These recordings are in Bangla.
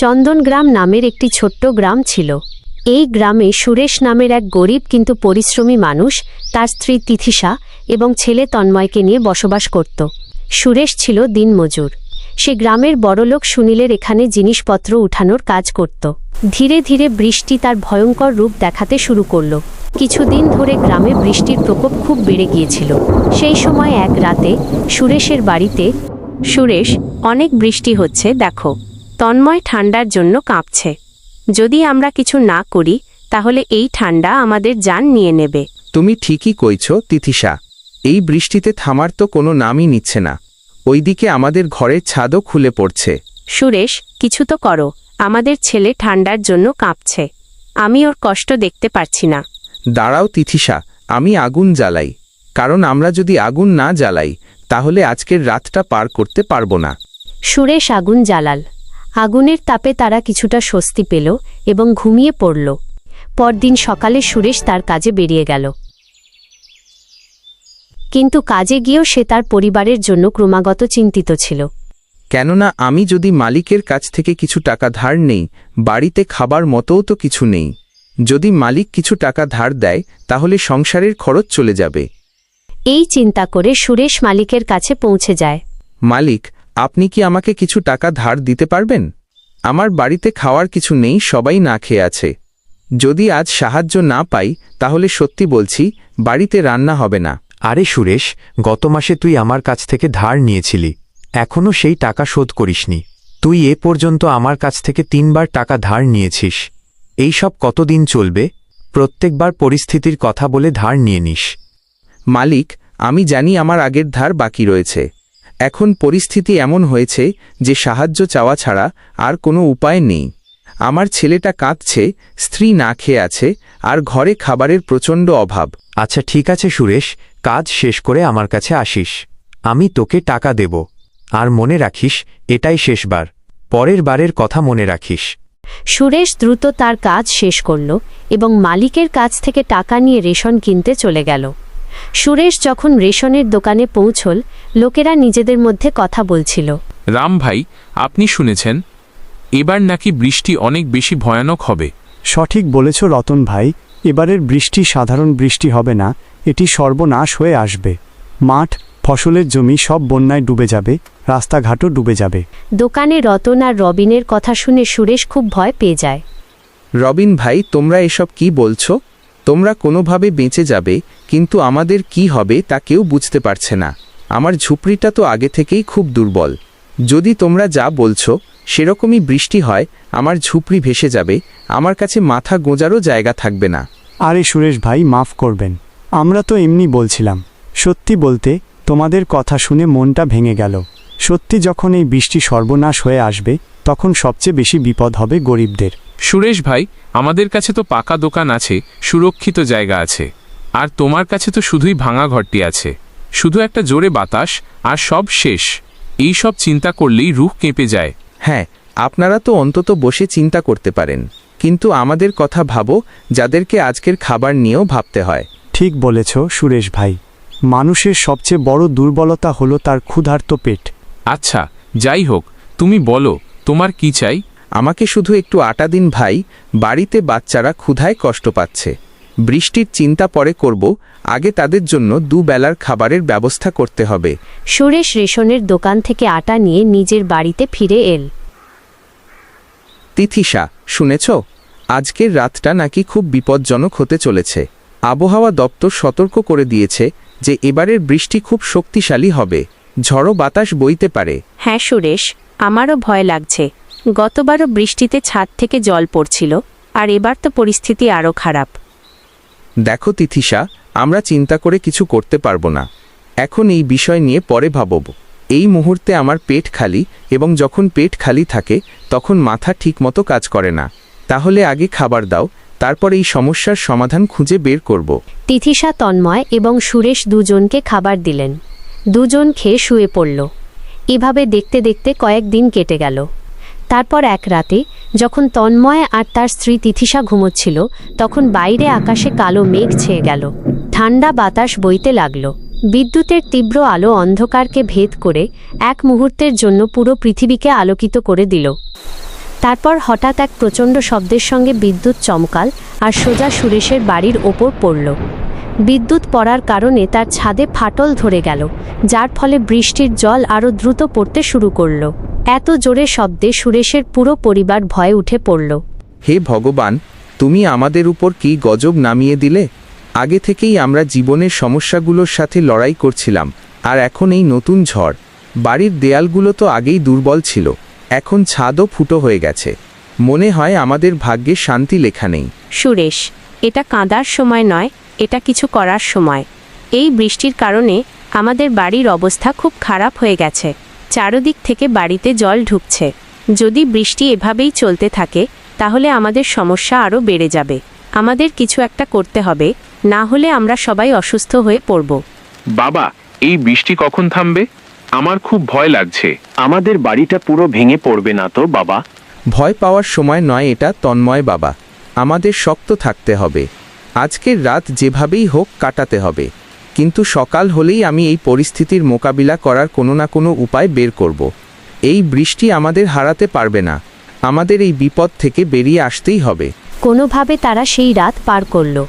চন্দনগ্রাম নামের একটি ছোট্ট গ্রাম ছিল। এই গ্রামে সুরেশ নামের এক গরিব কিন্তু পরিশ্রমী মানুষ, তার স্ত্রী তিথিসা এবং ছেলে তন্ময়কে নিয়ে বসবাস করত। সুরেশ ছিল দিনমজুর। সে গ্রামের বড়লোক সুনীলের এখানে জিনিসপত্র উঠানোর কাজ করত। ধীরে ধীরে বৃষ্টি তার ভয়ঙ্কর রূপ দেখাতে শুরু করল। কিছুদিন ধরে গ্রামে বৃষ্টির প্রকোপ খুব বেড়ে গিয়েছিল। সেই সময় এক রাতে সুরেশের বাড়িতে, সুরেশ, অনেক বৃষ্টি হচ্ছে, দেখো। তন্ময় ঠান্ডার জন্য কাঁপছে। যদি আমরা কিছু না করি তাহলে এই ঠান্ডা আমাদের যান নিয়ে নেবে। তুমি ঠিকই কইছ তিথিসা। এই বৃষ্টিতে থামার তো কোনো নামই নিচ্ছে না। ওইদিকে আমাদের ঘরের ছাদও খুলে পড়ছে। সুরেশ কিছু তো করো। আমাদের ছেলে ঠান্ডার জন্য কাঁপছে। আমি ওর কষ্ট দেখতে পারছি না। দাঁড়াও তিথিসা আমি আগুন জ্বালাই। কারণ আমরা যদি আগুন না জ্বালাই তাহলে আজকের রাতটা পার করতে পারব না। সুরেশ আগুন জ্বালাল। আগুনের তাপে তারা কিছুটা স্বস্তি পেল এবং ঘুমিয়ে পড়ল। পরদিন সকালে সুরেশ তার কাজে বেরিয়ে গেল। কিন্তু কাজে গিয়েও সে তার পরিবারের জন্য ক্রমাগত চিন্তিত ছিল। কেননা আমি যদি মালিকের কাছ থেকে কিছু টাকা ধার নেই বাড়িতে খাবার মতোও তো কিছু নেই। যদি মালিক কিছু টাকা ধার দেয় তাহলে সংসারের খরচ চলে যাবে। এই চিন্তা করে সুরেশ মালিকের কাছে পৌঁছে যায়। মালিক আপনি কি আমাকে কিছু টাকা ধার দিতে পারবেন? আমার বাড়িতে খাওয়ার কিছু নেই সবাই না খেয়ে আছে। যদি আজ সাহায্য না পাই তাহলে সত্যি বলছি বাড়িতে রান্না হবে না। আরে সুরেশ গত মাসে তুই আমার কাছ থেকে ধার নিয়েছিলি। এখনও সেই টাকা শোধ করিসনি। তুই এ পর্যন্ত আমার কাছ থেকে তিনবার টাকা ধার নিয়েছিস। এই সব কতদিন চলবে? প্রত্যেকবার পরিস্থিতির কথা বলে ধার নিয়ে নিস। মালিক আমি জানি আমার আগের ধার বাকি রয়েছে। এখন পরিস্থিতি এমন হয়েছে যে সাহায্য চাওয়া ছাড়া আর কোনো উপায় নেই। আমার ছেলেটা কাঁদছে স্ত্রী না খেয়ে আছে আর ঘরে খাবারের প্রচণ্ড অভাব। আচ্ছা ঠিক আছে সুরেশ কাজ শেষ করে আমার কাছে আসিস। আমি তোকে টাকা দেব। আর মনে রাখিস এটাই শেষবার। পরের বারের কথা মনে রাখিস। সুরেশ দ্রুত তার কাজ শেষ করল এবং মালিকের কাছ থেকে টাকা নিয়ে রেশন কিনতে চলে গেল। সুরেশ যখন রেশনের দোকানে পৌঁছল লোকেরা নিজেদের মধ্যে কথা বলছিল। রাম ভাই আপনি শুনেছেন? এবার নাকি বৃষ্টি অনেক বেশি ভয়ানক হবে। সঠিক বলেছ রতন ভাই এবারের বৃষ্টি সাধারণ বৃষ্টি হবে না এটি সর্বনাশ হয়ে আসবে। মাঠ ফসলের জমি সব বন্যায় ডুবে যাবে রাস্তাঘাটও ডুবে যাবে। দোকানে রতন আর রবিনের কথা শুনে সুরেশ খুব ভয় পেয়ে যায়। রবিন ভাই তোমরা এসব কি বলছো? তোমরা কোনোভাবে বেঁচে যাবে, কিন্তু আমাদের কি হবে তা কেউ বুঝতে পারছে না। আমার ঝুপড়িটা তো আগে থেকেই খুব দুর্বল। যদি তোমরা যা বলছো, সেরকমই বৃষ্টি হয়, আমার ঝুপড়ি ভেসে যাবে, আমার কাছে মাথা গোঁজারও জায়গা থাকবে না। আরে সুরেশ ভাই, মাফ করবেন। আমরা তো এমনি বলছিলাম। সত্যি বলতে, তোমাদের কথা শুনে মনটা ভেঙে গেল। সত্যি যখন এই বৃষ্টি সর্বনাশ হয়ে আসবে, তখন সবচেয়ে বেশি বিপদ হবে গরিবদের। সুরেশ ভাই আমাদের কাছে তো পাকা দোকান আছে সুরক্ষিত জায়গা আছে। আর তোমার কাছে তো শুধুই ভাঙা ঘরটি আছে। শুধু একটা জোরে বাতাস আর সব শেষ। এই সব চিন্তা করলেই রুখ কেঁপে যায়। হ্যাঁ আপনারা তো অন্তত বসে চিন্তা করতে পারেন। কিন্তু আমাদের কথা ভাবো যাদেরকে আজকের খাবার নিয়েও ভাবতে হয়। ঠিক বলেছ সুরেশ ভাই। মানুষের সবচেয়ে বড় দুর্বলতা হলো তার ক্ষুধার্ত পেট। আচ্ছা যাই হোক তুমি বলো তোমার কি চাই? আমাকে শুধু একটু আটা দিন ভাই বাড়িতে বাচ্চারা ক্ষুধায় কষ্ট পাচ্ছে। বৃষ্টির চিন্তা পরে করব আগে তাদের জন্য দুবেলার খাবারের ব্যবস্থা করতে হবে। সুরেশ রেশনের দোকান থেকে আটা নিয়ে নিজের বাড়িতে ফিরে এল। তিথিসা শুনেছ? আজকের রাতটা নাকি খুব বিপজ্জনক হতে চলেছে। আবহাওয়া দপ্তর সতর্ক করে দিয়েছে যে এবারের বৃষ্টি খুব শক্তিশালী হবে। ঝড়ো বাতাস বইতে পারে। হ্যাঁ সুরেশ আমারও ভয় লাগছে। গতবারও বৃষ্টিতে ছাদ থেকে জল পড়ছিল আর এবার তো পরিস্থিতি আরও খারাপ। দেখো তিথিসা আমরা চিন্তা করে কিছু করতে পারব না। এখন এই বিষয় নিয়ে পরে ভাবব। এই মুহূর্তে আমার পেট খালি এবং যখন পেট খালি থাকে তখন মাথা ঠিকমতো কাজ করে না। তাহলে আগে খাবার দাও তারপর এই সমস্যার সমাধান খুঁজে বের করব। তিথিসা তন্ময় এবং সুরেশ দুজনকে খাবার দিলেন। দুজন খেয়ে শুয়ে পড়ল। এভাবে দেখতে দেখতে কয়েকদিন কেটে গেল। তারপর এক রাতে, যখন তন্ময় আর তার স্ত্রী তিথিসা ঘুমোচ্ছিল, তখন বাইরে আকাশে কালো মেঘ ছেয়ে গেল। ঠান্ডা বাতাস বইতে লাগল। বিদ্যুতের তীব্র আলো অন্ধকারকে ভেদ করে এক মুহূর্তের জন্য পুরো পৃথিবীকে আলোকিত করে দিল। তারপর হঠাৎ এক প্রচণ্ড শব্দের সঙ্গে বিদ্যুৎ চমকাল আর সোজা সুরেশের বাড়ির ওপর পড়ল। বিদ্যুৎ পড়ার কারণে তার ছাদে ফাটল ধরে গেল, যার ফলে বৃষ্টির জল আরও দ্রুত পড়তে শুরু করল। এত জোরে শব্দে সুরেশের পুরো পরিবার ভয়ে উঠে পড়ল। হে ভগবান তুমি আমাদের উপর কি গজব নামিয়ে দিলে? আগে থেকেই আমরা জীবনের সমস্যাগুলোর সাথে লড়াই করছিলাম আর এখন এই নতুন ঝড়। বাড়ির দেয়ালগুলো তো আগেই দুর্বল ছিল এখন ছাদও ফুটো হয়ে গেছে। মনে হয় আমাদের ভাগ্যে শান্তি লেখা নেই। সুরেশ এটা কাঁদার সময় নয় এটা কিছু করার সময়। এই বৃষ্টির কারণে আমাদের বাড়ির অবস্থা খুব খারাপ হয়ে গেছে। চারদিক থেকে বাড়িতে জল ঢুকছে। যদি বৃষ্টি এভাবেই চলতে থাকে তাহলে আমাদের সমস্যা আরও বেড়ে যাবে। আমাদের কিছু একটা করতে হবে না হলে আমরা সবাই অসুস্থ হয়ে পড়ব। বাবা এই বৃষ্টি কখন থামবে? আমার খুব ভয় লাগছে। আমাদের বাড়িটা পুরো ভেঙে পড়বে না তো বাবা? ভয় পাওয়ার সময় নয় এটা তন্ময় বাবা। আমাদের শক্ত থাকতে হবে। আজকের রাত যেভাবেই হোক কাটাতে হবে। কিন্তু সকাল হলেই আমি এই পরিস্থিতির মোকাবিলা করার কোনো না কোনো উপায় বের করব। এই বৃষ্টি আমাদের হারাতে পারবে না। আমাদের এই বিপদ থেকে বেরিয়ে আসতেই হবে। কোনোভাবে তারা সেই রাত পার করল।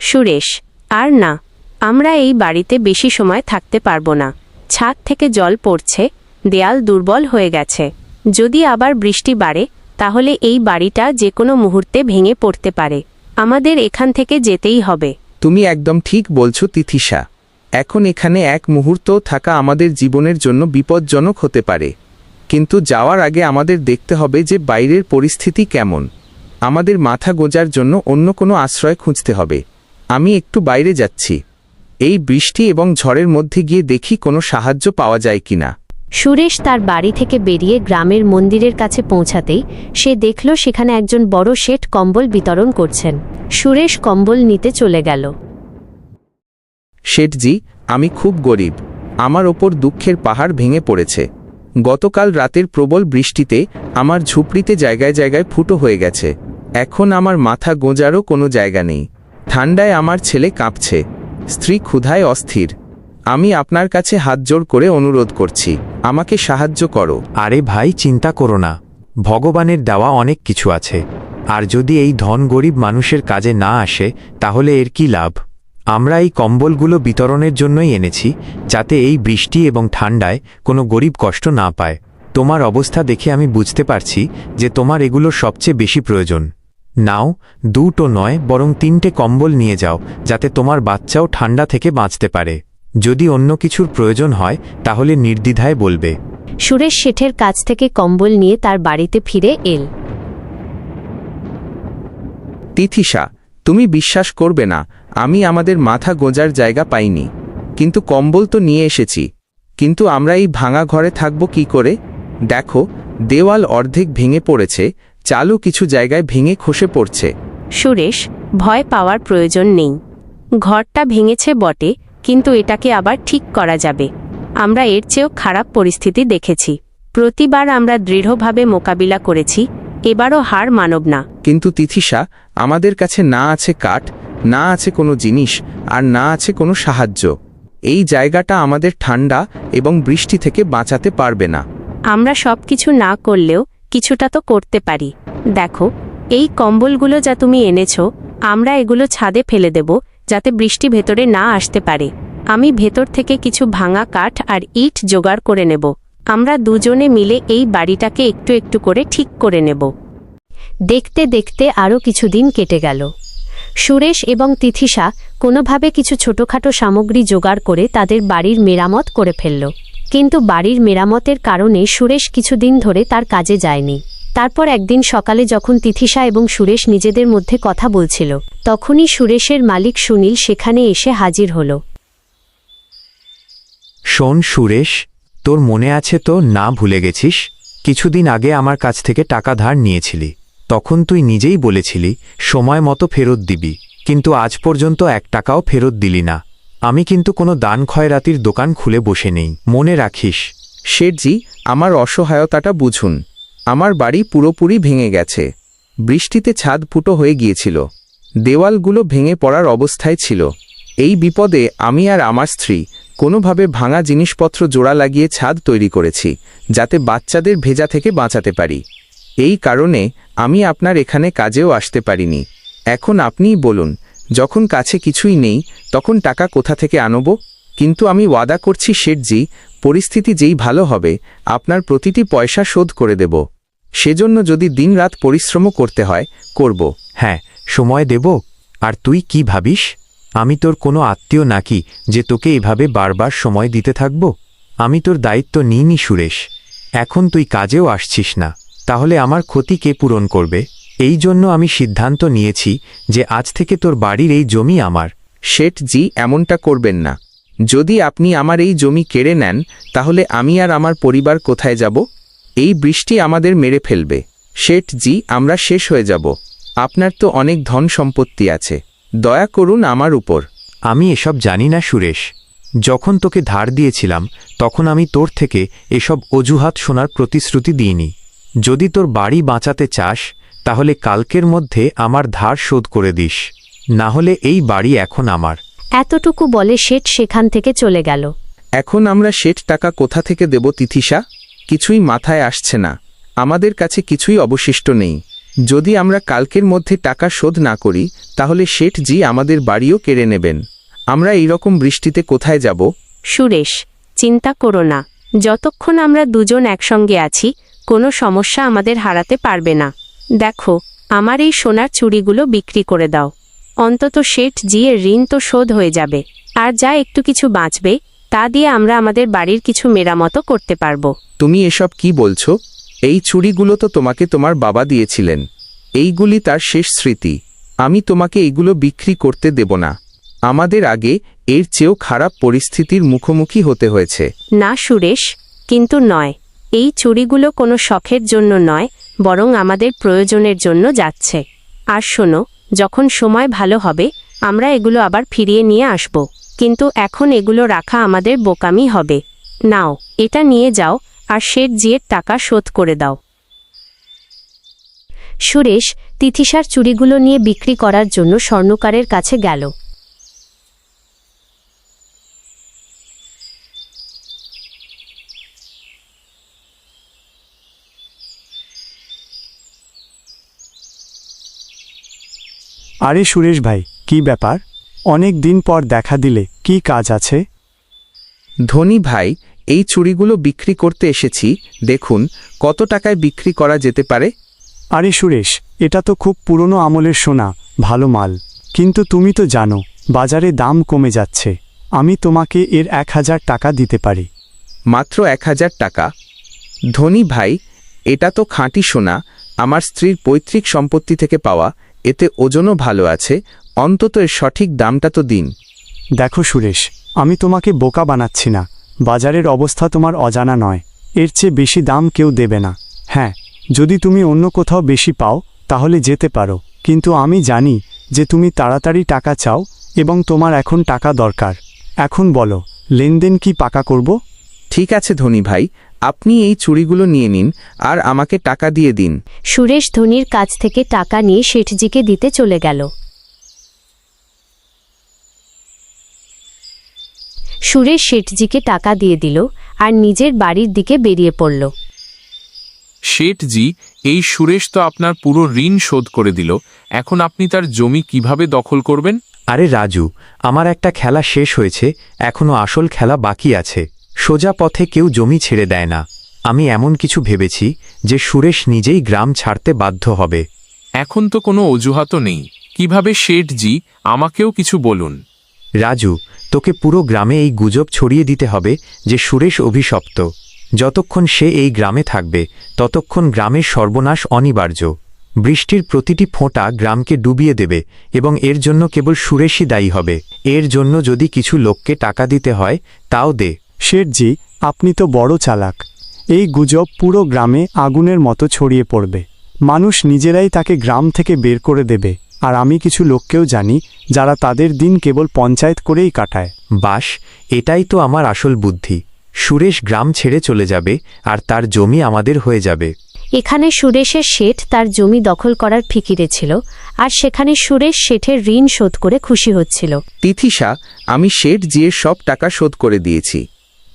সুরেশ, আর না, আমরা এই বাড়িতে বেশি সময় থাকতে পারব না। ছাদ থেকে জল পড়ছে, দেয়াল দুর্বল হয়ে গেছে। যদি আবার বৃষ্টি বাড়ে, তাহলে এই বাড়িটা যে কোনো মুহূর্তে ভেঙে পড়তে পারে। আমাদের এখান থেকে যেতেই হবে। তুমি একদম ঠিক বলছো, তিথিসা। এখন এখানে এক মুহূর্ত থাকা আমাদের জীবনের জন্য বিপজ্জনক হতে পারে। কিন্তু যাওয়ার আগে আমাদের দেখতে হবে যে বাইরের পরিস্থিতি কেমন। আমাদের মাথা গোজার জন্য অন্য কোনো আশ্রয় খুঁজতে হবে। আমি একটু বাইরে যাচ্ছি। এই বৃষ্টি এবং ঝড়ের মধ্যে গিয়ে দেখি কোনো সাহায্য পাওয়া যায় কিনা। সুরেশ তার বাড়ি থেকে বেরিয়ে গ্রামের মন্দিরের কাছে পৌঁছাতেই সে দেখল সেখানে একজন বড় শেঠ কম্বল বিতরণ করছেন। সুরেশ কম্বল নিতে চলে গেল। শেঠজি, আমি খুব গরিব। আমার ওপর দুঃখের পাহাড় ভেঙে পড়েছে। গতকাল রাতের প্রবল বৃষ্টিতে আমার ঝুপড়িতে জায়গায় জায়গায় ফুটো হয়ে গেছে। এখন আমার মাথা গোঁজারও কোনো জায়গা নেই। ঠান্ডায় আমার ছেলে কাঁপছে। স্ত্রী ক্ষুধায় অস্থির। আমি আপনার কাছে হাত জোড় করে অনুরোধ করছি, আমাকে সাহায্য করো। আরে ভাই, চিন্তা করো না। ভগবানের দেওয়া অনেক কিছু আছে। আর যদি এই ধন গরিব মানুষের কাজে না আসে, তাহলে এর কি লাভ? আমরা এই কম্বলগুলো বিতরণের জন্যই এনেছি, যাতে এই বৃষ্টি এবং ঠান্ডায় কোনো গরিব কষ্ট না পায়। তোমার অবস্থা দেখে আমি বুঝতে পারছি যে তোমার এগুলোর সবচেয়ে বেশি প্রয়োজন। নাও, দুটো নয়, বরং তিনটে কম্বল নিয়ে যাও, যাতে তোমার বাচ্চাও ঠান্ডা থেকে বাঁচতে পারে। যদি অন্য কিছুর প্রয়োজন হয় তাহলে নির্দ্বিধায় বলবে। সুরেশ শেঠের কাছ থেকে কম্বল নিয়ে তার বাড়িতে ফিরে এল। তিথিসা তুমি বিশ্বাস করবে না আমি আমাদের মাথা গোঁজার জায়গা পাইনি। কিন্তু কম্বল তো নিয়ে এসেছি। কিন্তু আমরা এই ভাঙা ঘরে থাকব কি করে? দেখো দেওয়াল অর্ধেক ভেঙে পড়েছে চালও কিছু জায়গায় ভেঙে খসে পড়ছে। সুরেশ ভয় পাওয়ার প্রয়োজন নেই। ঘরটা ভেঙেছে বটে কিন্তু এটাকে আবার ঠিক করা যাবে। আমরা এর চেয়েও খারাপ পরিস্থিতি দেখেছি। প্রতিবার আমরা দৃঢ়ভাবে মোকাবিলা করেছি এবারও হার মানব না। কিন্তু তিথিসা আমাদের কাছে না আছে কাঠ না আছে কোনো জিনিস আর না আছে কোনো সাহায্য। এই জায়গাটা আমাদের ঠান্ডা এবং বৃষ্টি থেকে বাঁচাতে পারবে না। আমরা সব কিছু না করলেও কিছুটা তো করতে পারি। দেখো এই কম্বলগুলো যা তুমি এনেছো আমরা এগুলো ছাদে ফেলে দেব যাতে বৃষ্টি ভেতরে না আসতে পারে। আমি ভেতর থেকে কিছু ভাঙা কাঠ আর ইট জোগাড় করে নেব। আমরা দুজনে মিলে এই বাড়িটাকে একটু একটু করে ঠিক করে নেব। দেখতে দেখতে আরও কিছুদিন কেটে গেল। সুরেশ এবং তিথিসা কোনোভাবে কিছু ছোটখাটো সামগ্রী জোগাড় করে তাদের বাড়ির মেরামত করে ফেলল। কিন্তু বাড়ির মেরামতের কারণে সুরেশ কিছুদিন ধরে তার কাজে যায়নি। তারপর একদিন সকালে যখন তিথিসা এবং সুরেশ নিজেদের মধ্যে কথা বলছিল তখনই সুরেশের মালিক সুনীল সেখানে এসে হাজির হল। শোন সুরেশ তোর মনে আছে তো না ভুলে গেছিস? কিছুদিন আগে আমার কাছ থেকে টাকা ধার নিয়েছিলি। তখন তুই নিজেই বলেছিলি সময় মতো ফেরত দিবি কিন্তু আজ পর্যন্ত এক টাকাও ফেরত দিলি না। আমি কিন্তু কোনো দান খয়রাতির দোকান খুলে বসে নেই। মনে রাখিস। শেঠজি আমার অসহায়তাটা বুঝুন। আমার বাড়ি পুরোপুরি ভেঙে গেছে। বৃষ্টিতে ছাদ ফুটো হয়ে গিয়েছিল। দেওয়ালগুলো ভেঙে পড়ার অবস্থায় ছিল। এই বিপদে আমি আর আমার স্ত্রী কোনোভাবে ভাঙা জিনিসপত্র জোড়া লাগিয়ে ছাদ তৈরি করেছি, যাতে বাচ্চাদের ভেজা থেকে বাঁচাতে পারি। এই কারণে আমি আপনার এখানে কাজেও আসতে পারিনি। এখন আপনিই বলুন, যখন কাছে কিছুই নেই, তখন টাকা কোথা থেকে আনব? কিন্তু আমি ওয়াদা করছি, শেঠজি, পরিস্থিতি যেই ভালো হবে, আপনার প্রতিটি পয়সা শোধ করে দেব। সেজন্য যদি দিনরাত পরিশ্রমও করতে হয়, করব। হ্যাঁ সময় দেব? আর তুই কি ভাবিস? আমি তোর কোনো আত্মীয় নাকি যে তোকে এভাবে বারবার সময় দিতে থাকব? আমি তোর দায়িত্ব নিইনি, সুরেশ। এখন তুই কাজেও আসছিস না। তাহলে আমার ক্ষতি কে পূরণ করবে? এই জন্য আমি সিদ্ধান্ত নিয়েছি যে আজ থেকে তোর বাড়ির এই জমি আমার। শেঠজি এমনটা করবেন না। যদি আপনি আমার এই জমি কেড়ে নেন, তাহলে আমি আর আমার পরিবার কোথায় যাব? এই বৃষ্টি আমাদের মেরে ফেলবে। শেঠজি আমরা শেষ হয়ে যাব। আপনার তো অনেক ধন সম্পত্তি আছে। দয়া করুন আমার উপর। আমি এসব জানি না সুরেশ। যখন তোকে ধার দিয়েছিলাম তখন আমি তোর থেকে এসব অজুহাত শোনার প্রতিশ্রুতি দিইনি। যদি তোর বাড়ি বাঁচাতে চাস তাহলে কালকের মধ্যে আমার ধার শোধ করে দিস। না হলে এই বাড়ি এখন আমার। এতটুকু বলে শেঠ সেখান থেকে চলে গেল। এখন আমরা শেঠ টাকা কোথা থেকে দেব তিথিসা? কিছুই মাথায় আসছে না। আমাদের কাছে কিছুই অবশিষ্ট নেই। যদি আমরা কালকের মধ্যে টাকা শোধ না করি, তাহলে শেঠজি আমাদের বাড়িও কেড়ে নেবেন। আমরা এই রকম বৃষ্টিতে কোথায় যাব? সুরেশ, চিন্তা করো না। যতক্ষণ আমরা দুজন একসঙ্গে আছি, কোনো সমস্যা আমাদের হারাতে পারবে না। দেখো, আমার এই সোনার চুড়িগুলো বিক্রি করে দাও। অন্তত শেঠ জিয়ের ঋণ তো শোধ হয়ে যাবে। আর যা একটু কিছু বাঁচবে তা দিয়ে আমরা আমাদের বাড়ির কিছু মেরামতো করতে পারব। তুমি এসব কি বলছো? এই চুড়িগুলো তো তোমাকে তোমার বাবা দিয়েছিলেন। এইগুলি তার শেষ স্মৃতি। আমি তোমাকে এগুলো বিক্রি করতে দেব না। আমাদের আগে এর চেয়েও খারাপ পরিস্থিতির মুখোমুখি হতে হয়েছে। না সুরেশ কিন্তু নয়। এই চুরিগুলো কোনো শখের জন্য নয় বরং আমাদের প্রয়োজনের জন্য যাচ্ছে। আর শোনো যখন সময় ভালো হবে আমরা এগুলো আবার ফিরিয়ে নিয়ে আসব। কিন্তু এখন এগুলো রাখা আমাদের বোকামি হবে। নাও, এটা নিয়ে যাও, আর শেঠ জিয়ের টাকা শোধ করে দাও। সুরেশ, তিথিসার চুড়িগুলো নিয়ে বিক্রি করার জন্য স্বর্ণকারের কাছে গেল। আরে সুরেশ ভাই, কি ব্যাপার? অনেক দিন পর দেখা দিলে কি কাজ আছে? ধনী ভাই এই চুড়িগুলো বিক্রি করতে এসেছি দেখুন কত টাকায় বিক্রি করা যেতে পারে? আরে সুরেশ এটা তো খুব পুরনো আমলের সোনা ভালো মাল। কিন্তু তুমি তো জানো বাজারে দাম কমে যাচ্ছে। আমি তোমাকে এর এক হাজার টাকা দিতে পারি। মাত্র এক হাজার টাকা। ধনী ভাই এটা তো খাঁটি সোনা আমার স্ত্রীর পৈতৃক সম্পত্তি থেকে পাওয়া এতে ওজনও ভালো আছে অন্তত এর সঠিক দামটা তো দিন। দেখো সুরেশ আমি তোমাকে বোকা বানাচ্ছি না। বাজারের অবস্থা তোমার অজানা নয়। এর চেয়ে বেশি দাম কেউ দেবে না। হ্যাঁ যদি তুমি অন্য কোথাও বেশি পাও তাহলে যেতে পারো। কিন্তু আমি জানি যে তুমি তাড়াতাড়ি টাকা চাও এবং তোমার এখন টাকা দরকার। এখন বলো লেনদেন কি পাকা করব? ঠিক আছে ধনী ভাই আপনি এই চুড়িগুলো নিয়ে নিন আর আমাকে টাকা দিয়ে দিন। সুরেশ ধোনির কাছ থেকে টাকা নিয়ে শেঠজিকে দিতে চলে গেল। সুরেশ শেঠজিকে টাকা দিয়ে দিল আর নিজের বাড়ির দিকে বেরিয়ে পড়ল। শেঠজি এই সুরেশ তো আপনার পুরো ঋণ শোধ করে দিল। এখন আপনি তার জমি কীভাবে দখল করবেন? আরে রাজু আমার একটা খেলা শেষ হয়েছে এখনও আসল খেলা বাকি আছে। সোজা পথে কেউ জমি ছেড়ে দেয় না। আমি এমন কিছু ভেবেছি যে সুরেশ নিজেই গ্রাম ছাড়তে বাধ্য হবে। এখন তো কোনো অজুহাতও নেই। কীভাবে শেঠজি আমাকেও কিছু বলুন। রাজু তোকে পুরো গ্রামে এই গুজব ছড়িয়ে দিতে হবে যে সুরেশ অভিশপ্ত। যতক্ষণ সে এই গ্রামে থাকবে, ততক্ষণ গ্রামের সর্বনাশ অনিবার্য। বৃষ্টির প্রতিটি ফোঁটা গ্রামকে ডুবিয়ে দেবে এবং এর জন্য কেবল সুরেশই দায়ী হবে। এর জন্য যদি কিছু লোককে টাকা দিতে হয়, তাও দে। শেঠজি, আপনি তো বড় চালাক। এই গুজব পুরো গ্রামে আগুনের মতো ছড়িয়ে পড়বে। মানুষ নিজেরাই তাকে গ্রাম থেকে বের করে দেবে। আর আমি কিছু লোককেও জানি যারা তাদের দিন কেবল পঞ্চায়েত করেই কাটায়। বাস এটাই তো আমার আসল বুদ্ধি। সুরেশ গ্রাম ছেড়ে চলে যাবে আর তার জমি আমাদের হয়ে যাবে। এখানে সুরেশের শেঠ তার জমি দখল করার ফিকিরে ছিল আর সেখানে সুরেশ শেঠের ঋণ শোধ করে খুশি হচ্ছিল। তিথিসা আমি শেঠ জিয়ের সব টাকা শোধ করে দিয়েছি।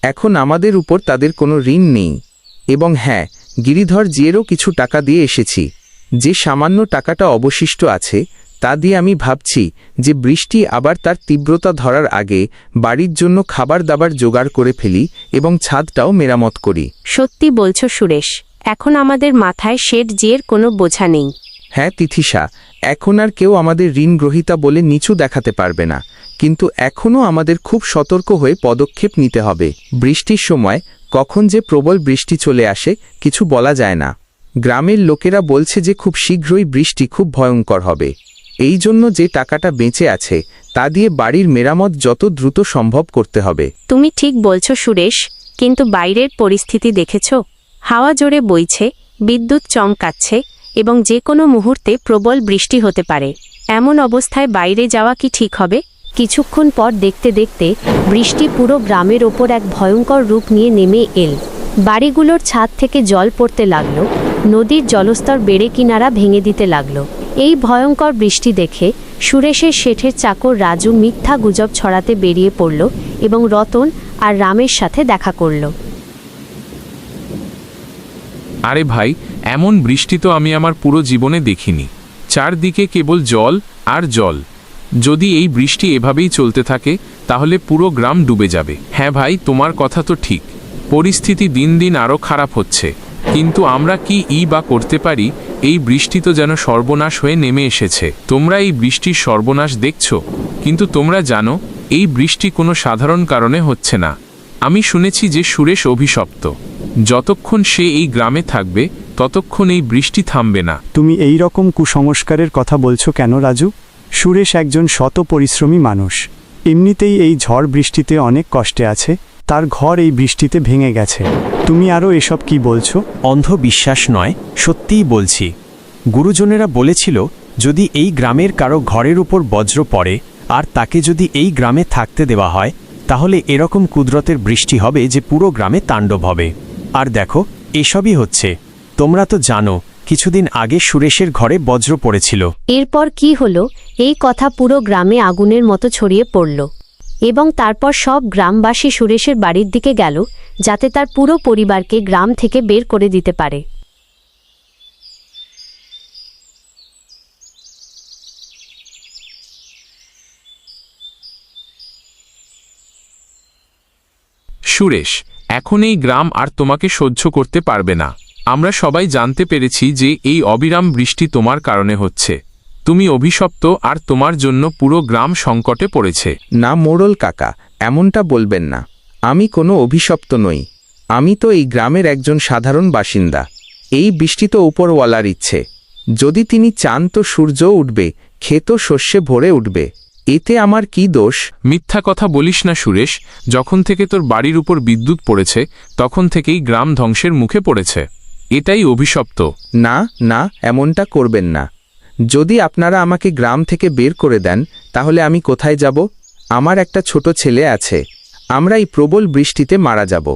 এখন আমাদের উপর তাদের কোনো ঋণ নেই। এবং হ্যাঁ গিরিধর জিয়েরও কিছু টাকা দিয়ে এসেছি। যে সামান্য টাকাটা অবশিষ্ট আছে তা দিয়ে আমি ভাবছি যে বৃষ্টি আবার তার তীব্রতা ধরার আগে বাড়ির জন্য খাবার দাবার জোগাড় করে ফেলি এবং ছাদটাও মেরামত করি। সত্যি বলছো সুরেশ এখন আমাদের মাথায় শেঠ জিয়ের কোনো বোঝা নেই। হ্যাঁ তিথিসা এখন আর কেউ আমাদের ঋণ গ্রহীতা বলে নিচু দেখাতে পারবে না কিন্তু এখনও আমাদের খুব সতর্ক হয়ে পদক্ষেপ নিতে হবে। বৃষ্টির সময় কখন যে প্রবল বৃষ্টি চলে আসে কিছু বলা যায় না। গ্রামের লোকেরা বলছে যে খুব শীঘ্রই বৃষ্টি খুব ভয়ঙ্কর হবে। এই জন্য যে টাকাটা বেঁচে আছে, তা দিয়ে বাড়ির মেরামত যত দ্রুত সম্ভব করতে হবে। তুমি ঠিক বলছো, সুরেশ, কিন্তু বাইরের পরিস্থিতি দেখেছ? হাওয়া জোরে বইছে, বিদ্যুৎ চমকাচ্ছে, এবং যে কোনো মুহূর্তে প্রবল বৃষ্টি হতে পারে। এমন অবস্থায় বাইরে যাওয়া কি ঠিক হবে? কিছুক্ষণ পর দেখতে দেখতে বৃষ্টি পুরো গ্রামের ওপর এক ভয়ঙ্কর রূপ নিয়ে নেমে এল। বাড়িগুলোর ছাদ থেকে জল পড়তে লাগল। নদীর জলস্তর বেড়ে কিনারা ভেঙে দিতে লাগল। এই ভয়ঙ্কর বৃষ্টি দেখে সুরেশের শেঠের চাকর রাজু মিথ্যা গুজব ছড়াতে বেরিয়ে পড়ল এবং রতন আর রামের সাথে দেখা করল। আরে ভাই, এমন বৃষ্টি তো আমি আমার পুরো জীবনে দেখিনি। চারদিকে কেবল জল আর জল। যদি এই বৃষ্টি এভাবেই চলতে থাকে, তাহলে পুরো গ্রাম ডুবে যাবে। হ্যাঁ ভাই, তোমার কথা তো ঠিক। পরিস্থিতি দিন দিন আরও খারাপ হচ্ছে। কিন্তু আমরা কি ই বা করতে পারি? এই বৃষ্টি তো যেন সর্বনাশ হয়ে নেমে এসেছে। তোমরা এই বৃষ্টির সর্বনাশ দেখছ? কিন্তু তোমরা জানো, এই বৃষ্টি কোনো সাধারণ কারণে হচ্ছে না। আমি শুনেছি যে সুরেশ অভিশপ্ত। যতক্ষণ সে এই গ্রামে থাকবে, ততক্ষণ এই বৃষ্টি থামবে না। তুমি এই রকম কুসংস্কারের কথা বলছো কেন, রাজু? সুরেশ একজন শত পরিশ্রমী মানুষ। এমনিতেই এই ঝড় বৃষ্টিতে অনেক কষ্টে আছে, তার ঘর এই বৃষ্টিতে ভেঙে গেছে। তুমি আরও এসব কি বলছো? অন্ধবিশ্বাস নয়, সত্যিই বলছি। গুরুজনেরা বলেছিল, যদি এই গ্রামের কারও ঘরের উপর বজ্র পড়ে, আর তাকে যদি এই গ্রামে থাকতে দেওয়া হয়, তাহলে এরকম কুদরতের বৃষ্টি হবে যে পুরো গ্রামে তাণ্ডব হবে। আর দেখো, এসবই হচ্ছে। তোমরা তো জানো কিছুদিন আগে সুরেশের ঘরে বজ্র পড়েছিল। এরপর কি হলো? এই কথা পুরো গ্রামে আগুনের মতো ছড়িয়ে পড়ল। এবং তারপর সব গ্রামবাসী সুরেশের বাড়ির দিকে গেল যাতে তার পুরো পরিবারকে গ্রাম থেকে বের করে দিতে পারে। সুরেশ এখন এই গ্রাম আর তোমাকে সহ্য করতে পারবে না। আমরা সবাই জানতে পেরেছি যে এই অবিরাম বৃষ্টি তোমার কারণে হচ্ছে। তুমি অভিশপ্ত আর তোমার জন্য পুরো গ্রাম সংকটে পড়েছে। না মোড়ল কাকা এমনটা বলবেন না। আমি কোনো অভিশপ্ত নই। আমি তো এই গ্রামের একজন সাধারণ বাসিন্দা। এই বৃষ্টি তো উপরওয়ালার ইচ্ছে। যদি তিনি চান তো সূর্য উঠবে ক্ষেত শস্যে ভরে উঠবে। এতে আমার কি দোষ? মিথ্যা কথা বলিস না সুরেশ। যখন থেকে তোর বাড়ির উপর বিদ্যুৎ পড়েছে তখন থেকেই গ্রাম ধ্বংসের মুখে পড়েছে। এটাই অভিশপ্ত। না না এমনটা করবেন না। যদি আপনারা আমাকে গ্রাম থেকে বের করে দেন তাহলে আমি কোথায় যাব? আমার একটা ছোট ছেলে আছে। আমরা এই প্রবল বৃষ্টিতে মারা যাব।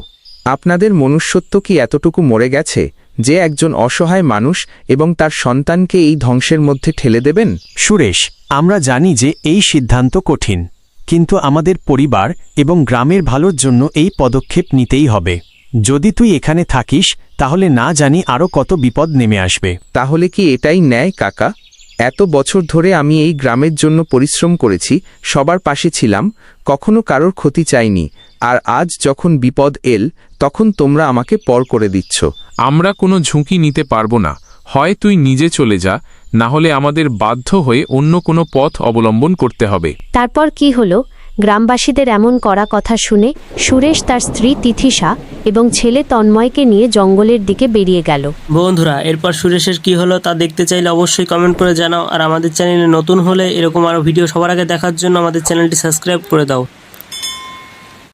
আপনাদের মনুষ্যত্ব কি এতটুকু মরে গেছে যে একজন অসহায় মানুষ এবং তার সন্তানকে এই ধ্বংসের মধ্যে ঠেলে দেবেন? সুরেশ আমরা জানি যে এই সিদ্ধান্ত কঠিন কিন্তু আমাদের পরিবার এবং গ্রামের ভালোর জন্য এই পদক্ষেপ নিতেই হবে। যদি তুই এখানে থাকিস তাহলে না জানি আরও কত বিপদ নেমে আসবে। তাহলে কি এটাই ন্যায় কাকা? এত বছর ধরে আমি এই গ্রামের জন্য পরিশ্রম করেছি সবার পাশে ছিলাম কখনো কারোর ক্ষতি চাইনি আর আজ যখন বিপদ এল তখন তোমরা আমাকে পর করে দিচ্ছ। আমরা কোনো ঝুঁকি নিতে পারব না হয় তুই নিজে চলে যা না হলে আমাদের বাধ্য হয়ে অন্য কোনো পথ অবলম্বন করতে হবে। তারপর কি হলো? গ্রামবাসীদের এমন করা কথা শুনে সুরেশ তার স্ত্রী তিথিসা এবং ছেলে তন্ময়কে নিয়ে জঙ্গলের দিকে বেরিয়ে গেল। বন্ধুরা, এরপর সুরেশের কি হলো তা দেখতে চাইলে অবশ্যই কমেন্ট করে জানাও। আর আমাদের চ্যানেলে নতুন হলে এরকম আরও ভিডিও সবার আগে দেখার জন্য আমাদের চ্যানেলটি সাবস্ক্রাইব করে দাও।